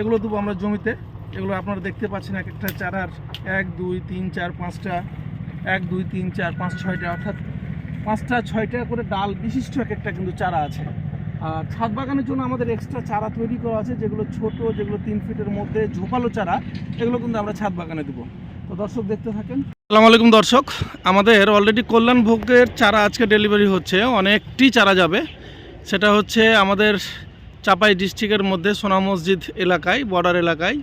এগুলো দেবো আমরা জমিতে। এগুলো আপনারা দেখতে পাচ্ছেন এক একটা চারার এক, দুই, তিন, চার, পাঁচটা। এক, দুই, তিন, চার, পাঁচ, ছয়টা। অর্থাৎ পাঁচটা, ছয়টা করে ডাল বিশিষ্ট এক একটা কিন্তু চারা আছে। আর ছাদ বাগানের জন্য আমাদের এক্সট্রা চারা তৈরি করা আছে, যেগুলো ছোট, যেগুলো তিন ফিটের মধ্যে ঝোপালো চারা, এগুলো কিন্তু আমরা ছাদ বাগানে দেবো। তো দর্শক দেখতে থাকেন। আসসালামু আলাইকুম দর্শক। আমাদের অলরেডি কল্যাণ ভোগের চারা আজকে ডেলিভারি হচ্ছে, অনেকটি চারা যাবে। সেটা হচ্ছে আমাদের চাপাই ডিস্ট্রিক্টের মধ্যে সোনা মসজিদ এলাকায়, বর্ডার এলাকায়।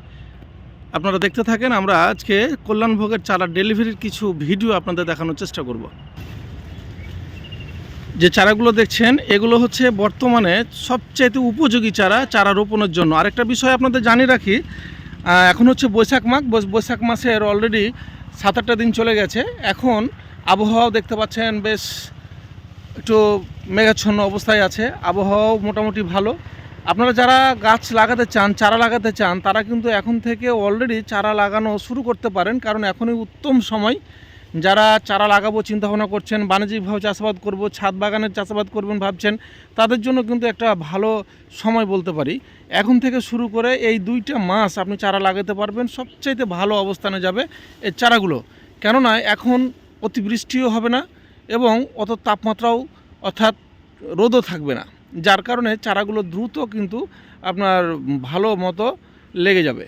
আপনারা দেখতে থাকেন, আমরা আজকে কল্যাণ ভোগের চারা ডেলিভারির কিছু ভিডিও আপনাদের দেখানোর চেষ্টা করব। যে চারাগুলো দেখছেন, এগুলো হচ্ছে বর্তমানে সবচাইতে উপযোগী চারা চারা রোপণের জন্য। আরেকটা বিষয় আপনাদের জানিয়ে রাখি এখন হচ্ছে বৈশাখ মাস বৈশ- বৈশাখ মাসের অলরেডি সাত আটটা দিন চলে গেছে। এখন আবহাওয়াও দেখতে পাচ্ছেন, বেশ একটু মেঘাচ্ছন্ন অবস্থায় আছে। আবহাওয়াও মোটামুটি ভালো। আপনারা যারা গাছ লাগাতে চান, চারা লাগাতে চান, তারা কিন্তু এখন থেকে অলরেডি চারা লাগানো শুরু করতে পারেন। কারণ এখনই উত্তম সময়। যারা চারা লাগাবো, চিন্তাভাবনা করছেন বাণিজ্যিকভাবে চাষাবাদ করব, ছাদ বাগানের চাষাবাদ করবেন ভাবছেন, তাদের জন্য কিন্তু একটা ভালো সময় বলতে পারি। এখন থেকে শুরু করে এই দুইটা মাস আপনি চারা লাগাতে পারবেন, সবচাইতে ভালো অবস্থানে যাবে এই চারাগুলো। কেননা, এখন অতিবৃষ্টিও হবে না এবং অত তাপমাত্রাও অর্থাৎ রোদও থাকবে না। যার কারণে চারাগুলো দ্রুত কিন্তু আপনার ভালো মতো লেগে যাবে।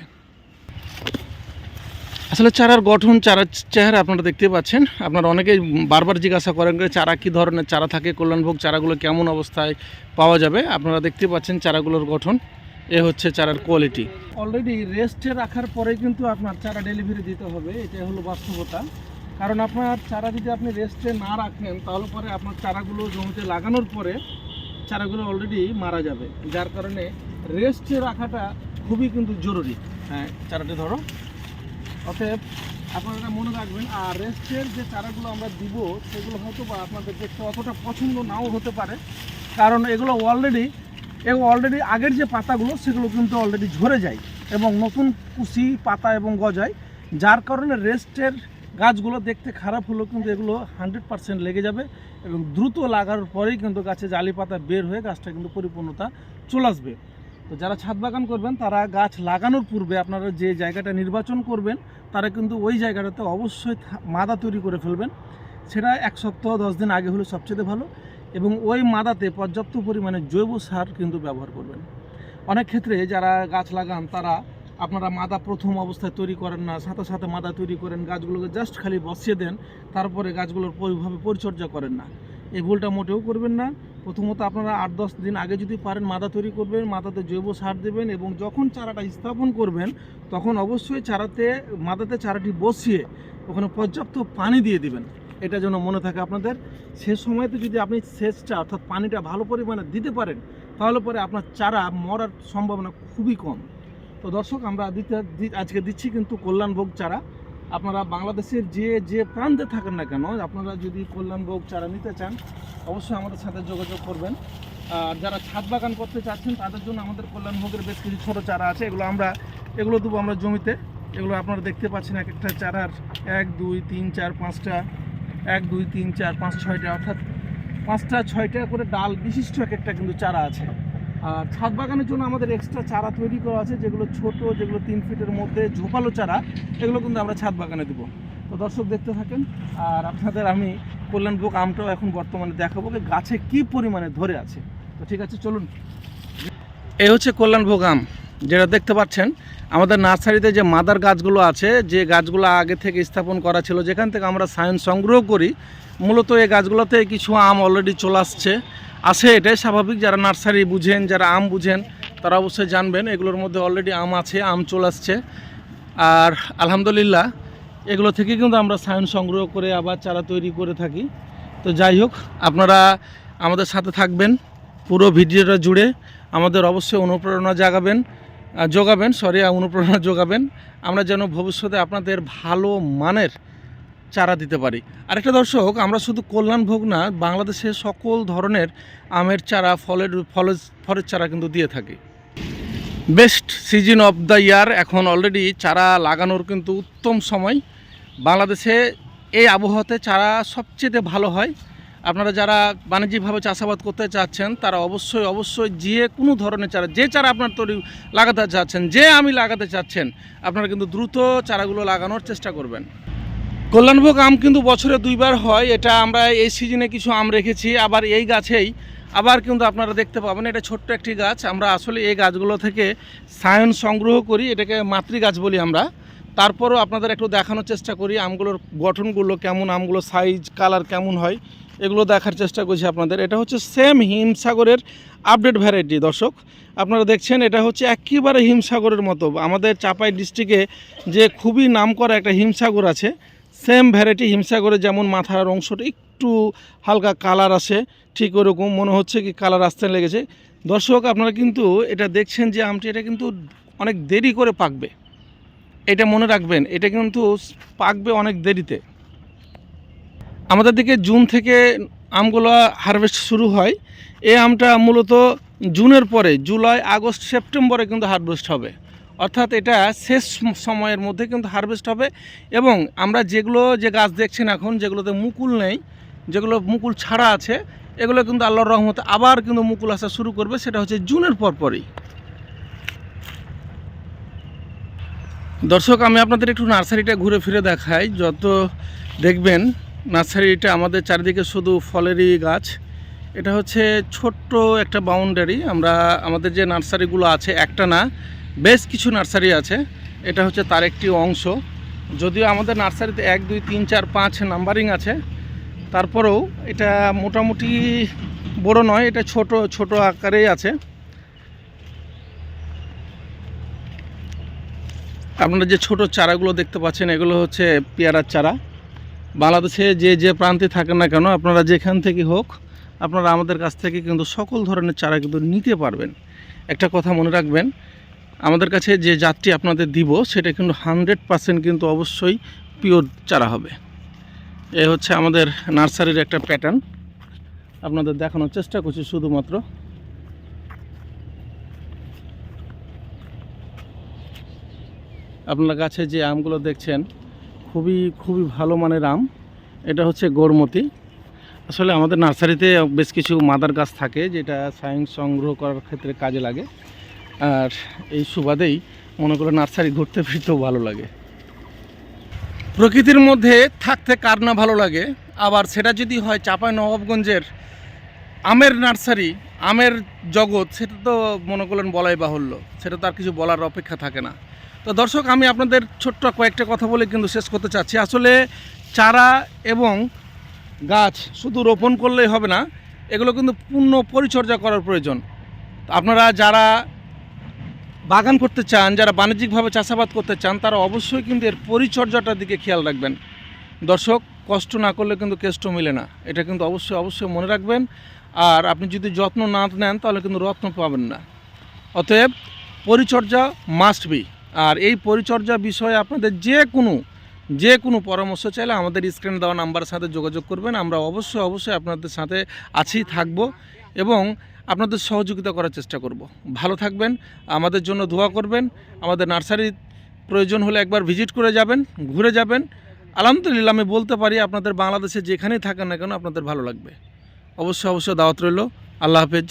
আসলে চারার গঠন, চারার চেহারা আপনারা দেখতে পাচ্ছেন। আপনারা অনেকেই বারবার জিজ্ঞাসা করেন চারা কী ধরনের চারা থাকে? কল্যাণভোগ চারাগুলো কেমন অবস্থায় পাওয়া যাবে? আপনারা দেখতে পাচ্ছেন চারাগুলোর গঠন। এ হচ্ছে চারার কোয়ালিটি অলরেডি রেস্টে রাখার পরে কিন্তু আপনার চারা ডেলিভারি দিতে হবে। এটাই হলো বাস্তবতা। কারণ আপনার চারা যদি আপনি রেস্টে না রাখেন, তাহলে পরে আপনার চারাগুলো জমিতে লাগানোর পরে চারাগুলো অলরেডি মারা যাবে। যার কারণে রেস্টে রাখাটা খুবই কিন্তু জরুরি। হ্যাঁ চারাটি ধরো। অতএব আপনারা মনে রাখবেন, আর রেস্টের যে চারাগুলো আমরা দিব, সেগুলো হয়তো বা আপনাদের দেখতে অতটা পছন্দ নাও হতে পারে। কারণ এগুলো অলরেডি এগুলো অলরেডি আগের যে পাতাগুলো, সেগুলো কিন্তু অলরেডি ঝরে যায় এবং নতুন কুশি, পাতা এবং গজায়। যার কারণে রেস্টের গাছগুলো দেখতে খারাপ হলেও কিন্তু এগুলো হান্ড্রেড পার্সেন্ট লেগে যাবে। এবং দ্রুত লাগার পরেই কিন্তু গাছে জালি পাতা বের হয়ে গাছটা কিন্তু পরিপূর্ণতা চলে আসবে। তো যারা ছাদ বাগান করবেন, তারা গাছ লাগানোর পূর্বে আপনারা যে জায়গাটা নির্বাচন করবেন, তারা কিন্তু ওই জায়গাটাতে অবশ্যই মাদা তৈরি করে ফেলবেন। সেটা এক সপ্তাহ, দশ দিন আগে হলে সবচেয়ে ভালো এবং ওই মাদাতে পর্যাপ্ত পরিমাণে জৈব সার কিন্তু ব্যবহার করবেন। অনেক ক্ষেত্রে যারা গাছ লাগান, তারা আপনারা মাদা প্রথম অবস্থায় তৈরি করেন না, সাথে সাথে মাদা তৈরি করেন, গাছগুলোকে জাস্ট খালি বসিয়ে দেন, তারপরে গাছগুলোর ওইভাবে পরিচর্যা করেন না। এই ভুলটা মোটেও করবেন না। প্রথমত আপনারা আট দশ দিন আগে যদি পারেন মাদা তৈরি করবেন, মাদাতে জৈব সার দেবেন এবং যখন চারাটা স্থাপন করবেন, তখন অবশ্যই চারাতে, মাদাতে চারাটি বসিয়ে ওখানে পর্যাপ্ত পানি দিয়ে দিবেন। এটা যেন মনে থাকে আপনাদের। সে সময়তে যদি আপনি সেচটা, অর্থাৎ পানিটা ভালো পরিমাণে দিতে পারেন, তাহলে পরে আপনার চারা মরার সম্ভাবনা খুবই কম। তো দর্শক, আমরা আজকে দিচ্ছি কিন্তু কল্যাণভোগ চারা। আপনারা বাংলাদেশের যে যে প্রান্তে থাকেন না কেন, আপনারা যদি কল্যাণভোগ চারা নিতে চান, অবশ্যই আমাদের সাথে যোগাযোগ করবেন। আর যারা ছাদ বাগান করতে চাচ্ছেন, তাদের জন্য আমাদের কল্যাণভোগের বেশ কিছু ছোটো চারা আছে। এগুলো আমরা, এগুলো দেবো আমরা জমিতে। এগুলো আপনারা দেখতে পাচ্ছেন এক একটা চারার এক, দুই, তিন, চার, পাঁচটা, এক, দুই, তিন, চার, পাঁচ, ছয়টা, অর্থাৎ পাঁচটা, ছয়টা করে ডাল বিশিষ্ট এক একটা কিন্তু চারা আছে। আর ছাদ বাগানের জন্য আমাদের এক্সট্রা চারা তৈরি করা আছে, যেগুলো ছোট, যেগুলো তিন ফিটের মধ্যে, ঝোপালো চারা, এগুলো কিন্তু আমরা ছাদ বাগানে দেবো। তো দর্শক দেখতে থাকেন, আর আপনাদের আমি কল্যাণভোগ আমটাও এখন বর্তমানে দেখাবো গাছে কি পরিমাণে ধরে আছে। তো ঠিক আছে, চলুন। এই হচ্ছে কল্যাণভোগ আম, যেটা দেখতে পাচ্ছেন, আমাদের নার্সারিতে যে মাদার গাছগুলো আছে, যে গাছগুলো আগে থেকে স্থাপন করা ছিল, যেখান থেকে আমরা সায়েন্স সংগ্রহ করি, মূলত এই গাছগুলোতে কিছু আম অলরেডি চলে আসছে। আছে, এটাই স্বাভাবিক। যারা নার্সারি বুঝেন, যারা আম বুঝেন, তারা অবশ্যই জানবেন, এগুলোর মধ্যে অলরেডি আম আছে, আম চলে আসছে। আর আলহামদুলিল্লাহ, এগুলো থেকে কিন্তু আমরা সায়েন্স সংগ্রহ করে আবার চারা তৈরি করে থাকি। তো যাই হোক, আপনারা আমাদের সাথে থাকবেন, পুরো ভিডিওটা জুড়ে আমাদের অবশ্যই অনুপ্রেরণা জাগাবেন যোগাবেন সরি অনুপ্রেরণা যোগাবেন। আমরা যেন ভবিষ্যতে আপনাদের ভালো মানের চারা দিতে পারি। আরেকটা দর্শক, আমরা শুধু কল্যাণভোগ না, বাংলাদেশে সকল ধরনের আমের চারা, ফলের ফলের ফলের চারা কিন্তু দিয়ে থাকি। Best season of the year এখন অলরেডি চারা লাগানোর কিন্তু উত্তম সময়। বাংলাদেশে এই আবহাওয়াতে চারা সবচেয়ে ভালো হয়। আপনারা যারা বাণিজ্যিকভাবে চাষাবাদ করতে চাচ্ছেন, তারা অবশ্যই অবশ্যই যে কোনো ধরনের চারা, যে চারা আপনার তৈরি লাগাতে চাচ্ছেন, যে আমি লাগাতে চাচ্ছেন, আপনারা কিন্তু দ্রুত চারাগুলো লাগানোর চেষ্টা করবেন। কল্যাণভোগ আম কিন্তু বছরে দুইবার হয়, এটা আমরা এই সিজনে কিছু আম রেখেছি, আবার এই গাছেই, আবার কিন্তু আপনারা দেখতে পাবেন, এটা ছোট্ট একটি গাছ, আমরা আসলে এই গাছগুলো থেকে সায়ন সংগ্রহ করি, এটাকে মাতৃ গাছ বলি আমরা, তারপরও আপনাদের একটু দেখানোর চেষ্টা করি, আমগুলোর গঠনগুলো কেমন, আমগুলো সাইজ কালার কেমন হয়, এগুলো দেখার চেষ্টা করছি আপনাদের, এটা হচ্ছে সেম হিমসাগরের আপডেট ভ্যারাইটি দর্শক, আপনারা দেখছেন, এটা হচ্ছে একেবারে হিমসাগরের মতো, আমাদের চাপাই ডিস্ট্রিক্টে যে খুবই নামকরা একটা হিমসাগর আছে সেম ভ্যারাইটি হিমসাগরে যেমন মাথার অংশটা একটু হালকা কালার আসে ঠিক ওরকম মনে হচ্ছে কি কালার আসতে লেগেছে। দর্শক, আপনারা কিন্তু এটা দেখছেন যে আমটি, এটা কিন্তু অনেক দেরি করে পাকবে। এটা মনে রাখবেন, এটা কিন্তু পাকবে অনেক দেরিতে। আমাদের দিকে জুন থেকে আমগুলো হারভেস্ট শুরু হয়। এই আমটা মূলত জুনের পরে, জুলাই, আগস্ট, সেপ্টেম্বরে কিন্তু হারভেস্ট হবে। অর্থাৎ এটা শেষ সময়ের মধ্যে কিন্তু হারভেস্ট হবে এবং আমরা যেগুলো যে গাছ দেখছেন এখন, যেগুলোতে মুকুল নেই, যেগুলো মুকুল ছাড়া আছে, এগুলো কিন্তু আল্লাহর রহমতে আবার কিন্তু মুকুল আসা শুরু করবে, সেটা হচ্ছে জুনের পরপরই। দর্শক, আমি আপনাদের একটু নার্সারিটা ঘুরে ফিরে দেখাই। যত দেখবেন, নার্সারিটা আমাদের চারিদিকে শুধু ফলেরই গাছ। এটা হচ্ছে ছোট্ট একটা বাউন্ডারি আমরা, আমাদের যে নার্সারিগুলো আছে, একটা না বেশ কিছু নার্সারি আছে। এটা হচ্ছে তার একটি অংশ। যদিও আমাদের নার্সারিতে এক, দুই, তিন, চার, পাঁচ নাম্বারিং আছে। তারপরেও এটা মোটামুটি বড় নয়, এটা ছোট ছোট আকারেই আছে। আপনারা যে ছোট চারাগুলো দেখতে পাচ্ছেন, এগুলো হচ্ছে পেয়ারার চারা। বাংলাদেশে যে যে প্রান্তে থাকেন না কেন, আপনারা যেখান থেকে হোক, আপনারা আমাদের কাছ থেকে কিন্তু সকল ধরনের চারা কিন্তু নিতে পারবেন। একটা কথা মনে রাখবেন আমাদের কাছে যে জাতটি আপনাদের দিব, সেটা কিন্তু হানড্রেড পার্সেন্ট কিন্তু অবশ্যই পিওর চারা হবে। এ হচ্ছে আমাদের নার্সারির একটা প্যাটার্ন আপনাদের দেখানোর চেষ্টা করছি শুধুমাত্র। আপনার কাছে যে আমগুলো দেখছেন, খুবই খুবই ভালো মানের আম। এটা হচ্ছে গোরমতি। আসলে আমাদের নার্সারিতে বেশ কিছু মাদার গাছ থাকে, যেটা সায়েন্স সংগ্রহ করার ক্ষেত্রে কাজে লাগে। আর এই সুবাদেই মনে করে নার্সারি ঘুরতে ফিরতেও ভালো লাগে। প্রকৃতির মধ্যে থাকতে কার না ভালো লাগে? আবার সেটা যদি হয় চাপাই নবাবগঞ্জের আমের নার্সারি, আমের জগৎ, সেটা তো মনে করলেন বলাই বাহুল্য। সেটা তো আর কিছু বলার অপেক্ষা থাকে না। তো দর্শক, আমি আপনাদের ছোট্ট কয়েকটা কথা বলে কিন্তু শেষ করতে চাচ্ছি। আসলে চারা এবং গাছ শুধু রোপণ করলেই হবে না, এগুলো কিন্তু পূর্ণ পরিচর্যা করার প্রয়োজন। আপনারা যারা বাগান করতে চান, যারা বাণিজ্যিকভাবে চাষাবাদ করতে চান, তারা অবশ্যই কিন্তু এর পরিচর্যাটার দিকে খেয়াল রাখবেন। দর্শক, কষ্ট না করলে কিন্তু কেষ্ট মিলে না। এটা কিন্তু অবশ্যই অবশ্যই মনে রাখবেন। আর আপনি যদি যত্ন না নেন, তাহলে কিন্তু রত্ন পাবেন না। অতএব পরিচর্যা মাস্ট বি আর এই পরিচর্যা বিষয়ে আপনাদের যে কোনো যে কোনো পরামর্শ চাইলে আমাদের স্ক্রিনে দেওয়া নাম্বারের সাথে যোগাযোগ করবেন। আমরা অবশ্যই অবশ্যই আপনাদের সাথে আছেই থাকব। এবং আপনাদের সহযোগিতা করার চেষ্টা করব। ভালো থাকবেন, আমাদের জন্য দোয়া করবেন, আমাদের নার্সারি প্রয়োজন হলে একবার ভিজিট করে যাবেন, ঘুরে যাবেন। আলহামদুলিল্লাহ, আমি বলতে পারি আপনাদের বাংলাদেশে যেখানেই থাকেন না কেন আপনাদের ভালো লাগবে। অবশ্যই অবশ্যই দাওয়াত রইল। আল্লাহ হাফেজ।